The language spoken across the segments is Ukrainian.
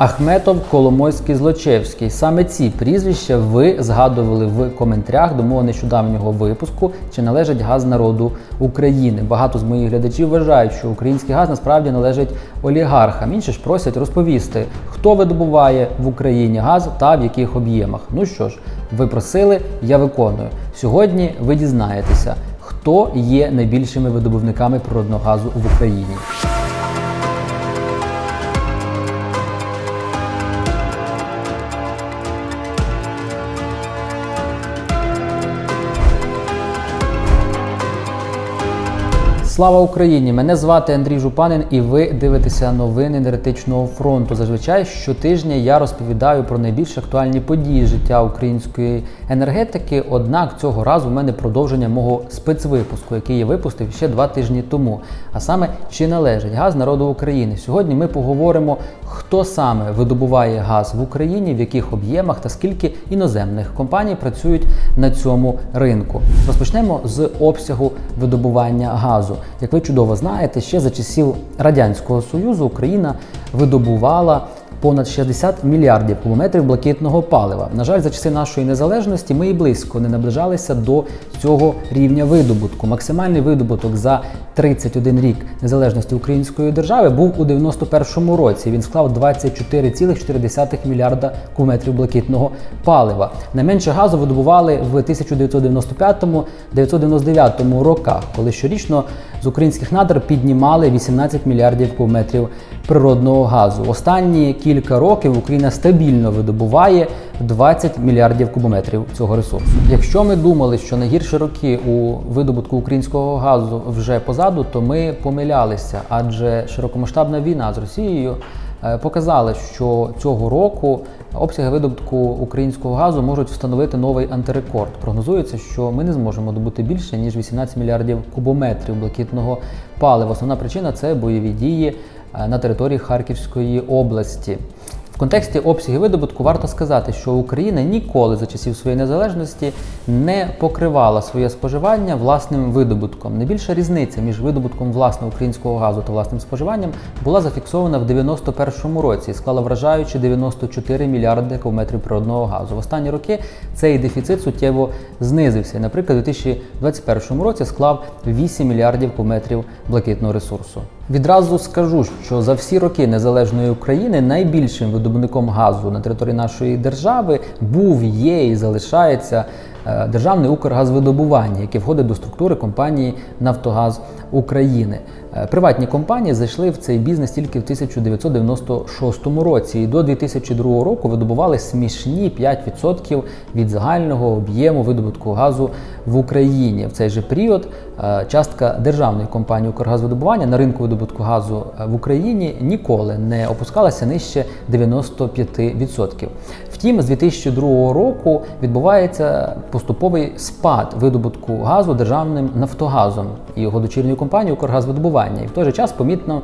Ахметов, Коломойський, Злочевський. Саме ці прізвища ви згадували в коментарях до мого нещодавнього випуску, чи належить газ народу України. Багато з моїх глядачів вважають, що український газ насправді належить олігархам. Інші ж просять розповісти, хто видобуває в Україні газ та в яких об'ємах. Ну що ж, ви просили, я виконую. Сьогодні ви дізнаєтеся, хто є найбільшими видобувниками природного газу в Україні. Слава Україні! Мене звати Андрій Жупанин, і ви дивитеся новини енергетичного фронту. Зазвичай щотижня я розповідаю про найбільш актуальні події життя української енергетики. Однак цього разу в мене продовження мого спецвипуску, який я випустив ще два тижні тому. А саме чи належить газ народу України? Сьогодні ми поговоримо, хто саме видобуває газ в Україні, в яких об'ємах та скільки іноземних компаній працюють на цьому ринку. Розпочнемо з обсягу видобування газу. Як ви чудово знаєте, ще за часів Радянського Союзу Україна видобувала понад 60 мільярдів кубометрів блакитного палива. На жаль, за часи нашої незалежності ми і близько не наближалися до цього рівня видобутку. Максимальний видобуток за 31 рік незалежності української держави був у 91-му році. Він склав 24,4 мільярда кубометрів блакитного палива. Найменше газу видобували в 1995-1999 роках, коли щорічно з українських надр піднімали 18 мільярдів кубометрів природного газу. Останні кілька років Україна стабільно видобуває 20 мільярдів кубометрів цього ресурсу. Якщо ми думали, що найгірші роки у видобутку українського газу вже позаду, то ми помилялися, адже широкомасштабна війна з Росією е, показала, що цього року обсяги видобутку українського газу можуть встановити новий антирекорд. Прогнозується, що ми не зможемо добути більше ніж 18 мільярдів кубометрів блакитного палива. Основна причина це бойові дії е, на території Харківської області. Контексті обсягів видобутку варто сказати, що Україна ніколи за часів своєї незалежності не покривала своє споживання власним видобутком. Найбільша різниця між видобутком власного українського газу та власним споживанням була зафіксована в 91-му році і склала вражаючі 94 мільярди кубометрів природного газу. В останні роки цей дефіцит суттєво знизився. Наприклад, у 2021 році склав 8 мільярдів кубометрів блакитного ресурсу. Відразу скажу, що за всі роки незалежної України найбільшим видобувником газу на території нашої держави був, є і залишається е, державний Укргазвидобування, яке входить до структури компанії Нафтогаз України. Е, Приватні компанії зайшли в цей бізнес тільки в 1996 році, і до 2002 року видобували смішні 5% від загального об'єму видобутку газу в Україні. В цей же період е, частка державної компанії Укргазвидобування на ринку видобутку газу е, в Україні ніколи не опускалася нижче 95%. Втім, з 2002 року відбувається поступовий спад видобутку газу державним Нафтогазом і його дочірньою компанією Укргазвидобування. І в той же час помітно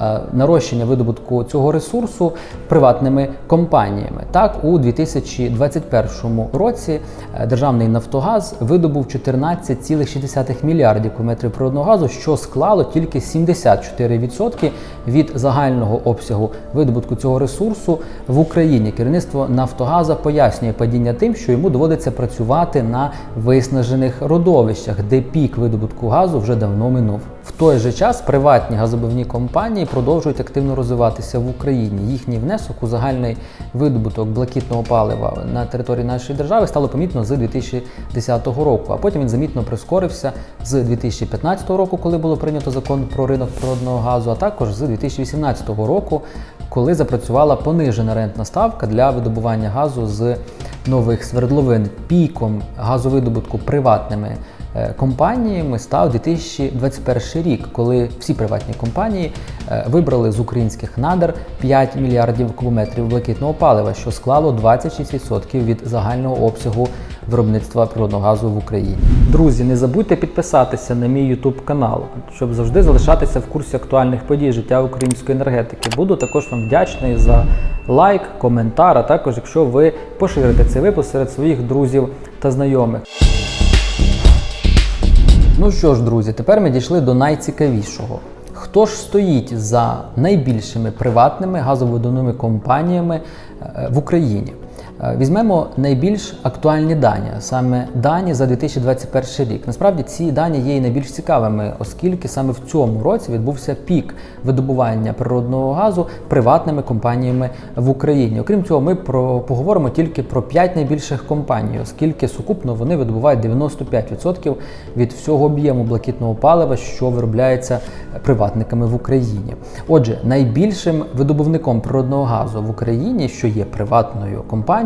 е, нарощення видобутку цього ресурсу приватними компаніями. Так, у 2021 році е, державний Нафтогаз видобув 14,6 мільярдів кубометрів природного газу, що склало тільки 74% від загального обсягу видобутку цього ресурсу в Україні. Керівництво Нафтогаза пояснює падіння тим, що йому доводиться працювати на виснажених родовищах, де пік видобутку газу вже давно минув. В той же час приватні газобивні компанії продовжують активно розвиватися в Україні. Їхній внесок у загальний видобуток блакитного палива на території нашої держави стало помітно з 2010 року, а потім він замітно прискорився з 2015 року, коли було прийнято закон про ринок природного газу, а також з 2018 року, коли запрацювала понижена рентна ставка для видобування газу з нових свердловин. Піком газовидобутку приватними е, компаніями став 2021 рік, коли всі приватні компанії е, вибрали з українських надр 5 мільярдів кубометрів блакитного палива, що склало 26% від загального обсягу виробництва природного газу в Україні. Друзі, не забудьте підписатися на мій YouTube канал, щоб завжди залишатися в курсі актуальних подій життя української енергетики. Буду також вам вдячний за лайк, коментар, а також якщо ви поширите цей випуск серед своїх друзів та знайомих. Ну що ж, друзі, тепер ми дійшли до найцікавішого. Хто ж стоїть за найбільшими приватними газовидобувними компаніями е, в Україні? Е, Візьмемо найбільш актуальні дані, саме дані за 2021 рік. Насправді ці дані є і найбільш цікавими, оскільки саме в цьому році відбувся пік видобування природного газу приватними компаніями в Україні. Окрім цього, ми про поговоримо тільки про 5 найбільших компаній, оскільки сукупно вони видобувають 95% від всього об'єму блакитного палива, що виробляється приватниками в Україні. Отже, найбільшим видобувником природного газу в Україні, що є приватною компанією,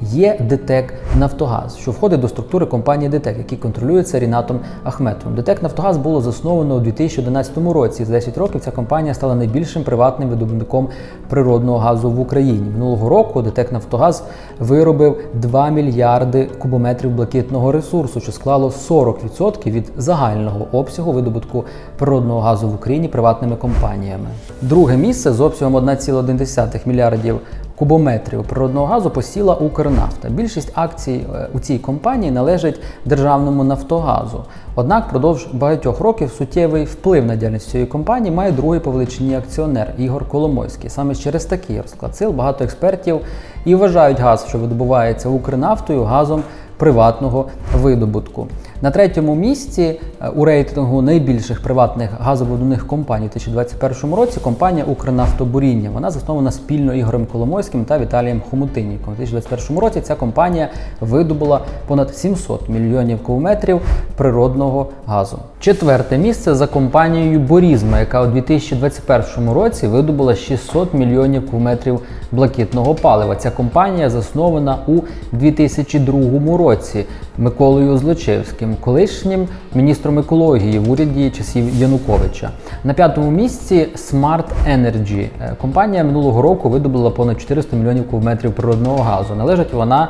є ДТЕК Нафтогаз, що входить до структури компанії ДТЕК, який контролюється Рінатом Ахметовим. ДТЕК Нафтогаз було засновано у 2011 році. За 10 років ця компанія стала найбільшим приватним видобувником природного газу в Україні. Минулого року ДТЕК Нафтогаз виробив 2 мільярди кубометрів блакитного ресурсу, що склало 40% від загального обсягу видобутку природного газу в Україні приватними компаніями. Друге місце з обсягом 1,1 мільярдів кубометрів природного газу посіла Укрнафта. Більшість акцій е, у цій компанії належить державному Нафтогазу. Однак, впродовж багатьох років суттєвий вплив на діяльність цієї компанії має другий по величині акціонер Ігор Коломойський. Саме через такий розклад сил багато експертів і вважають газ, що видобувається Укрнафтою, газом приватного видобутку. На третьому місці е, у рейтингу найбільших приватних газовидобувних компаній у 2021 році компанія Укрнафтобуріння. Вона заснована спільно Ігорем Коломойським та Віталієм Хомутинніком. У 2021 році ця компанія видобула понад 700 мільйонів кубометрів природного газу. Четверте місце за компанією Борізма, яка у 2021 році видобула 600 мільйонів кубометрів блакитного палива. Ця компанія заснована у 2002 році Миколою Злочевським, колишнім міністром екології в уряді часів Януковича. На п'ятому місці Smart Energy. Е, Компанія минулого року видобула понад 400 мільйонів кубометрів природного газу. Належить вона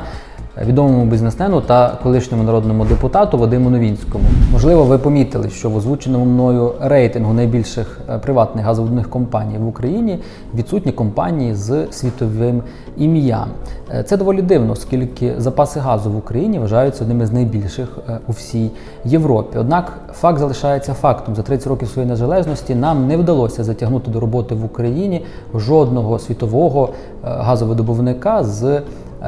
відомому бізнесмену та колишньому народному депутату Вадиму Новінському. Можливо, ви помітили, що в озвученому мною рейтингу найбільших е, приватних газовидобувних компаній в Україні відсутні компанії з світовим ім'ям. Е, Це доволі дивно, оскільки запаси газу в Україні вважаються одними з найбільших е, у всій Європі. Однак факт залишається фактом: за 30 років своєї незалежності нам не вдалося затягнути до роботи в Україні жодного світового газовидобувника з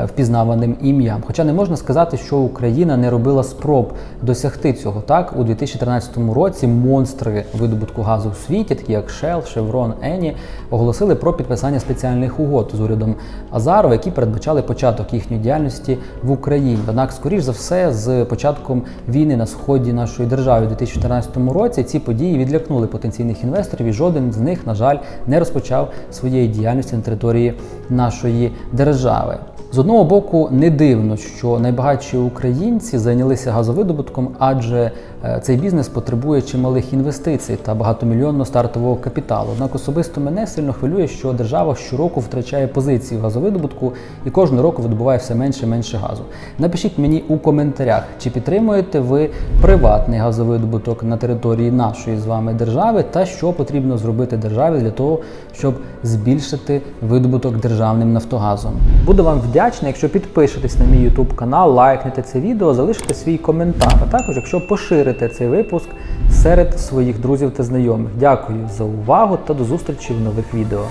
впізнаваним ім'ям. Хоча не можна сказати, що Україна не робила спроб досягти цього. Так, у 2013 році монстри видобутку газу в світі, такі як Shell, Chevron, Eni, оголосили про підписання спеціальних угод з урядом Азарова, які передбачали початок їхньої діяльності в Україні. Однак, скоріш за все, з початком війни на сході нашої держави у 2014 році ці події відлякнули потенційних інвесторів, і жоден з них, на жаль, не розпочав своєї діяльності на території нашої держави. З одного боку, не дивно, що найбагатші українці зайнялися газовидобутком, адже е, цей бізнес потребує чималих інвестицій та багатомільйонного стартового капіталу. Однак особисто мене сильно хвилює, що держава щороку втрачає позиції в газовидобутку і кожного року видобуває все менше і менше газу. Напишіть мені у коментарях, чи підтримуєте ви приватний газовидобуток на території нашої з вами держави, та що потрібно зробити державі для того, щоб збільшити видобуток державним нафтогазом. Буду вам вдячний, якщо підпишетесь на мій YouTube канал, лайкнете це відео, залишите свій коментар. А також, якщо поширите цей випуск серед своїх друзів та знайомих. Дякую за увагу та до зустрічі в нових відео.